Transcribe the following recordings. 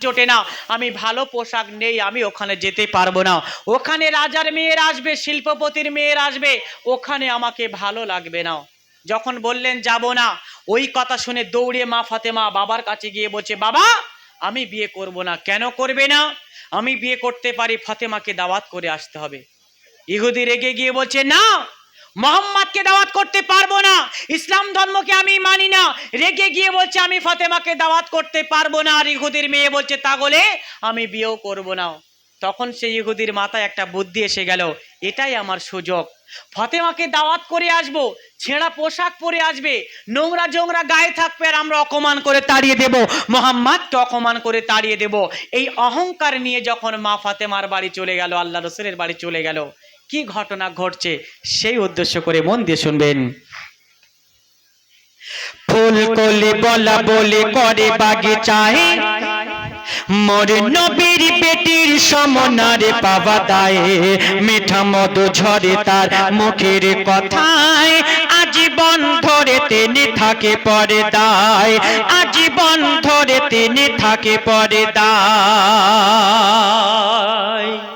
জোটে না। আমি ভালো পোশাক নেই, আমি ওখানে যেতে পারব না। ওখানে রাজার মেয়ের আসবে, শিল্পপতির মেয়ের আসবে, ওখানে আমাকে ভালো লাগবে না। যখন বললেন, যাব না। ওই কথা শুনে দৌড়ে মা ফাতেমা বাবার কাছে গিয়ে বলছে, বাবা, আমি বিয়ে করব না। কেন করবে না? আমি বিয়ে করতে পারি, ফাতেমাকে দাওয়াত করে আসতে হবে। ইহুদি রেগে গিয়ে বলছে, না মোহাম্মদকে দাওয়াত করতে পারব না। ইসলাম ধর্মকে আমি মানি না। রেগে গিয়ে বলছে, আমি ফাতেমাকে দাওয়াত করতে পারব না। আর ইহুদির মেয়ে বলছে তাহলে আমি বিয়েও করব না। তখন সেই ইহুদির মাথায় একটা বুদ্ধি এসে গেল। এটাই আমার সুযোগ। ফাতেমাকে দাওয়াত করে আসব, ছেঁড়া পোশাক পরে আসবে, নোংরা জোংরা গায়ে থাকবে আর আমরা অপমান করে তাড়িয়ে দেব। মোহাম্মদকে অপমান করে তাড়িয়ে দেব। এই অহংকার নিয়ে যখন মা ফাতেমার বাড়ি চলে গেল, আল্লাহ রসুলের বাড়ি চলে গেল কি ঘটনা ঘটছে সেই উদ্দেশ্য করে মন দিয়ে শুনবেন। ফুল কলি বলা বলি করে বাগিচায়। মোর নবীর বেটির সমনারে পাওয়া দায়। মিঠা মধু ঝরে তার মুখের কথায়। আজীবন ধরে তিনি থাকে পরে দায় আজীবন ধরে তিনি থাকে পরে দায়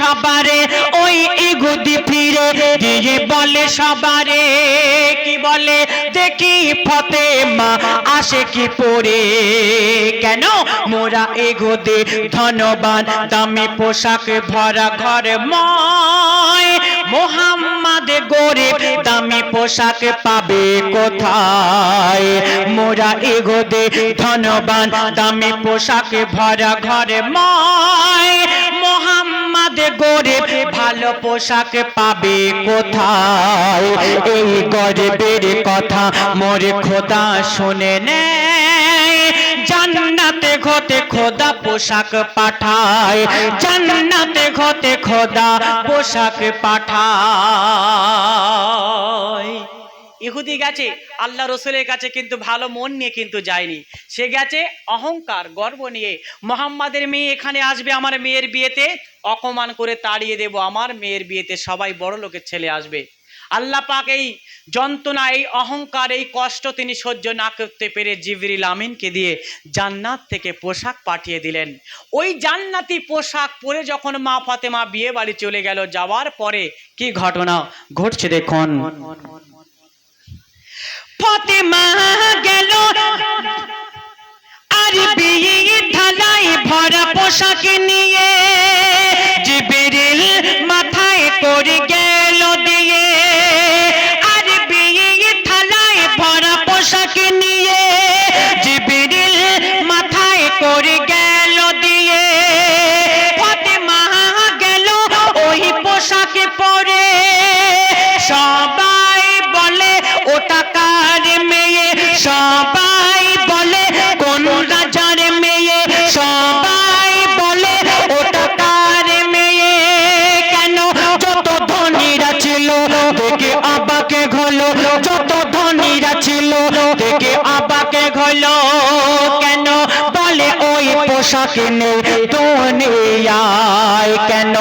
সবারে, ওই এগুদি ফিরে। দিয়ে বলে সবারে, কি বলে? দেখি ফতে মা আসে কি পরে। কেন? মোরা এগোদে ধনবান, দামি পোশাক ভরা ঘর ময়। মোহাম্মদ গরিব দামি পোশাক পাবে কোথায়? মোরা এগোদে ধনবান দামি পোশাক ভরা ঘরে ময়। মোহাম্মদ গরিব ভালো পোশাক পাবে কোথায়? এই গরিবের কথা মোর খোদা শুনে নেয় ঘতে খোদা পোশাক পাঠায়, জান্নাতে ঘতে খোদা পোশাক পাঠায়। ইহুদি গেছে, আল্লাহ রসুলের কাছে কিন্তু ভালো মন নিয়ে কিন্তু যায়নি। সে গেছে অহংকার, গর্ব নিয়ে, মোহাম্মদের মেয়ে এখানে আসবে আমার মেয়ের বিয়েতে, অপমান করে তাড়িয়ে দেব, আমার মেয়ের বিয়েতে সবাই বড় লোকের ছেলে আসবে। আল্লাহ পাক এই যন্ত্রণা, এই অহংকার, এই কষ্ট তিনি সহ্য না করতে পেরে জিবরিল আমিনকে দিয়ে জান্নাত থেকে পোশাক পাঠিয়ে দিলেন। ওই জান্নাতি পোশাক পরে যখন মা ফাতেমা বিয়ে বাড়ি চলে গেল, যাওয়ার পরে কি ঘটনা? ঘটছে দেখুন। ফতেমা ঘলো, যত ধনীরা ছিল, দেখে আবাকে ঘলো। কেন বলে ওই পোশাক নেই? দুনিয়ায় কেন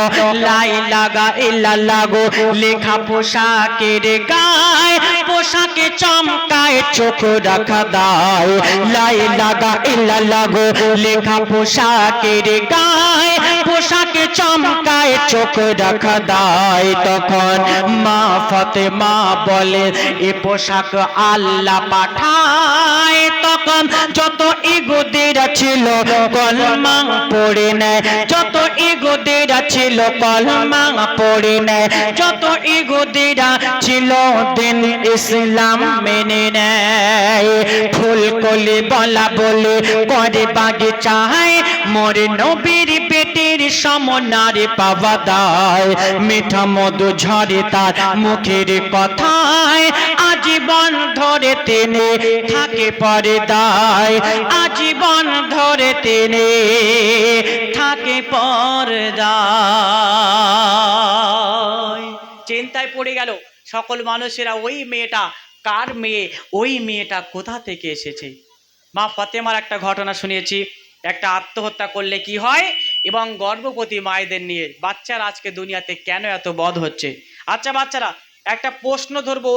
লাই লাগা ইল্লা লাগো? লেখা পোশাকের গায়, পোশাকে চমকায়, চোখ রাখা দায়। লাই লাগা ইল্লা লাগো, লেখা পোশাকের গায়, পোশাকে চমকায় চোখ রাখা দায় তখন মা ফতে মা বলে, এ পোশাক আল্লাহ পাঠায়। তখন যত ইগুদিরা ছিল কলমা পড়ে নেয়, যত ইগুদিরা ছিল কলমা পড়ে নেয়, যত ইগুদিরা ছিল দিন ইসলাম মেনে নেয়। ফুল কলি বলা বলে, করে বাগিচায়, মোর নবীর পেটের সমনারে পাওয়া দায়। মিঠা মধু ঝরে তার মুখের কথায়। আজীবন ধরে তিনি থাকে পর্দায়। আজীবন ধরে তিনি থাকে পর্দায়। চিন্তায় পড়ে গেল, সকল মানুষেরা ওই মেয়েটা কার মেয়ে? ওই মেয়েটা কোথা থেকে এসেছে? মা ফতেমার একটা ঘটনা শুনিয়েছি একটা আত্মহত্যা করলে কি হয়? এবং গর্ভবতী মায়েদের নিয়ে বাচ্চারা আজকে দুনিয়াতে কেন এত বধ হচ্ছে? আচ্ছা বাচ্চারা, একটা প্রশ্ন ধরবো